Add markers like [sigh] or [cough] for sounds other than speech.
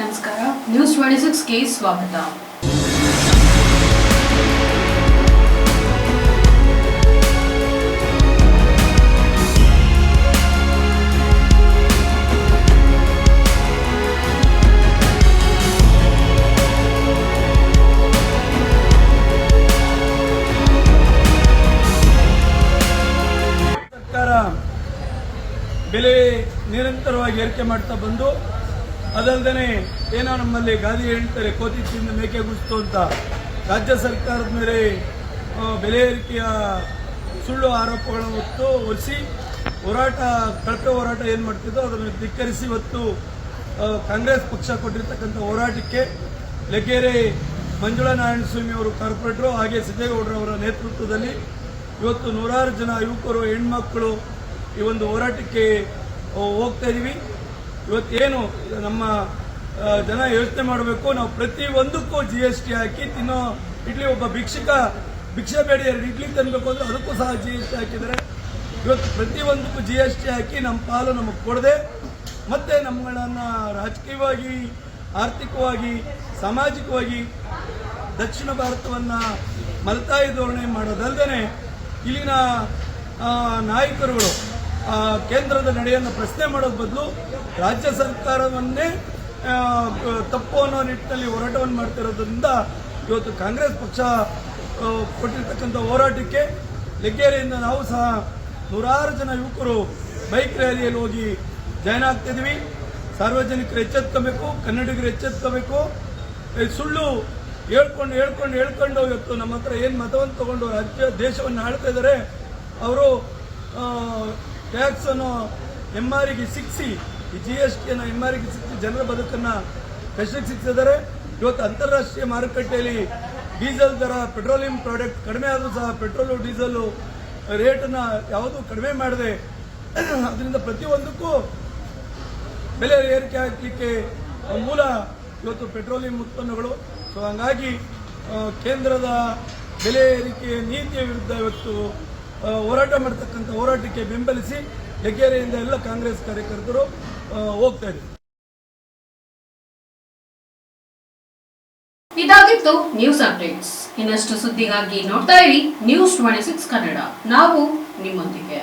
ನಮಸ್ಕಾರ. News twenty ಸಿಕ್ಸ್ಗೆ ಸ್ವಾಗತ. ಸರ್ಕಾರ ಬೆಲೆ ನಿರಂತರವಾಗಿ ಏರಿಕೆ ಮಾಡ್ತಾ ಬಂದು ಅದಲ್ಲದೆ ಏನೋ ನಮ್ಮಲ್ಲಿ ಗಾದಿ ಹೇಳ್ತಾರೆ ಕೋತಿ ತಿಂದು ಮೇಕೆ ಗುಸ್ತು ಅಂತ. ರಾಜ್ಯ ಸರ್ಕಾರದ ಮೇಲೆ ಬೆಲೆ ಏರಿಕೆಯ ಸುಳ್ಳು ಆರೋಪಗಳನ್ನು ಹೊತ್ತು ಒರೆಸಿ ಹೋರಾಟ, ಕಳಪೆ ಹೋರಾಟ ಏನು ಮಾಡ್ತಿದ್ದೋ ಅದನ್ನು ಧಿಕ್ಕರಿಸಿ ಇವತ್ತು ಕಾಂಗ್ರೆಸ್ ಪಕ್ಷ ಕೊಟ್ಟಿರ್ತಕ್ಕಂಥ ಹೋರಾಟಕ್ಕೆ ಲಗೇರೆ ಮಂಜುಳಾ ನಾರಾಯಣ ಸ್ವಾಮಿ ಅವರು ಕಾರ್ಪೊರೇಟರು ಹಾಗೆ ಸಿದ್ದೇಗೌಡರವರ ನೇತೃತ್ವದಲ್ಲಿ ಇವತ್ತು ನೂರಾರು ಜನ ಯುವಕರು ಹೆಣ್ಮಕ್ಕಳು ಈ ಒಂದು ಹೋರಾಟಕ್ಕೆ ಹೋಗ್ತಾ ಇದೀವಿ. ಇವತ್ತೇನು ನಮ್ಮ ಜನ ಯೋಚನೆ ಮಾಡಬೇಕು, ನಾವು ಪ್ರತಿ ಒಂದಕ್ಕೂ ಜಿ ಎಸ್ ಟಿ ಹಾಕಿ ತಿನ್ನೋ ಇಡ್ಲಿ ಒಬ್ಬ ಭಿಕ್ಷಕ, ಭಿಕ್ಷೆ ಬೇಡಿ, ಎರಡು ಇಡ್ಲಿ ತಿನ್ಬೇಕು ಅಂದ್ರೆ ಅದಕ್ಕೂ ಸಹ ಜಿ ಎಸ್ ಟಿ ಹಾಕಿದರೆ ಇವತ್ತು ಪ್ರತಿ ಒಂದಕ್ಕೂ ಜಿ ಎಸ್ ಟಿ ಹಾಕಿ ನಮ್ಮ ಪಾಲು ನಮಗೆ ಕೊಡದೆ, ಮತ್ತೆ ನಮ್ಮಗಳನ್ನು ರಾಜಕೀಯವಾಗಿ, ಆರ್ಥಿಕವಾಗಿ, ಸಾಮಾಜಿಕವಾಗಿ ದಕ್ಷಿಣ ಭಾರತವನ್ನ ಮಲತಾಯಿ ಧೋರಣೆ ಮಾಡೋದಲ್ಲದೆ ಇಲ್ಲಿನ ನಾಯಕರುಗಳು ಕೇಂದ್ರದ ನಡೆಯನ್ನು ಪ್ರಶ್ನೆ ಮಾಡೋದ್ ಬದಲು ರಾಜ್ಯ ಸರ್ಕಾರವನ್ನೇ ತಪ್ಪು ಅನ್ನೋ ನಿಟ್ಟಿನಲ್ಲಿ ಹೋರಾಟವನ್ನು ಮಾಡ್ತಿರೋದ್ರಿಂದ ಇವತ್ತು ಕಾಂಗ್ರೆಸ್ ಪಕ್ಷ ಕೊಟ್ಟಿರ್ತಕ್ಕಂಥ ಹೋರಾಟಕ್ಕೆ ಲೆಗ್ಗೇರಿಯಿಂದ ನಾವು ಸಹ ನೂರಾರು ಜನ ಯುವಕರು ಬೈಕ್ ರ್ಯಾಲಿಯಲ್ಲಿ ಹೋಗಿ ಜಾಯ್ನ್ ಆಗ್ತಿದ್ವಿ. ಸಾರ್ವಜನಿಕರು ಎಚ್ಚೆತ್ಕೋಬೇಕು ಕನ್ನಡಿಗರು ಎಚ್ಚೆತ್ಕೋಬೇಕು ಸುಳ್ಳು ಹೇಳ್ಕೊಂಡು ಹೇಳ್ಕೊಂಡು ಹೇಳ್ಕೊಂಡು ಇವತ್ತು ನಮ್ಮ ಹತ್ರ ಏನು ಮತವನ್ನು ತಗೊಂಡು ರಾಜ್ಯ, ದೇಶವನ್ನು ಆಳ್ತಾ ಇದ್ದಾರೆ ಅವರು ಟ್ಯಾಕ್ಸ್ ಅನ್ನು ಎಂ ಆರಿಗೆ ಸಿಕ್ಸಿ, ಈ ಜಿ ಎಸ್ ಟಿಯನ್ನು ಎಂ ಆರಿಗೆ ಸಿಕ್ಕಿಸಿ ಜನರ ಬದುಕನ್ನು ಕಷ್ಟಕ್ಕೆ ಸಿಕ್ಕಿದ್ದಾರೆ ಇವತ್ತು ಅಂತಾರಾಷ್ಟ್ರೀಯ ಮಾರುಕಟ್ಟೆಯಲ್ಲಿ ಡೀಸೆಲ್ ದರ, ಪೆಟ್ರೋಲಿಯಂ ಪ್ರಾಡಕ್ಟ್ ಕಡಿಮೆ ಆದರೂ ಸಹ ಪೆಟ್ರೋಲು ಡೀಸೆಲು ರೇಟನ್ನು ಯಾವುದೂ ಕಡಿಮೆ ಮಾಡದೆ [clears throat] ಅದರಿಂದ ಪ್ರತಿಯೊಂದಕ್ಕೂ ಬೆಲೆ ಏರಿಕೆ ಆಗಲಿಕ್ಕೆ ಮೂಲ ಇವತ್ತು ಪೆಟ್ರೋಲಿಯಂ ಉತ್ಪನ್ನಗಳು. ಸೊ ಹಂಗಾಗಿ ಕೇಂದ್ರದ ಬೆಲೆ ಏರಿಕೆ ನೀತಿಯ ವಿರುದ್ಧ ಇವತ್ತು ಹೋರಾಟ ಮಾಡ್ತಕ್ಕಂಥ ಹೋರಾಟಕ್ಕೆ ಬೆಂಬಲಿಸಿ ಹೆಗ್ಗೇರಿಯಿಂದ ಎಲ್ಲ ಕಾಂಗ್ರೆಸ್ ಕಾರ್ಯಕರ್ತರು ಹೋಗ್ತಾ ಇದ್ದಾರೆ. ಇದಾಗಿತ್ತು ನ್ಯೂಸ್ ಅಪ್ಡೇಟ್ಸ್. ಇನ್ನಷ್ಟು ಸುದ್ದಿಗಾಗಿ ನೋಡ್ತಾ ಇರಿ ನ್ಯೂಸ್ ಟ್ವೆಂಟಿ ಸಿಕ್ಸ್ ಕನ್ನಡ. ನಾವು ನಿಮ್ಮೊಂದಿಗೆ.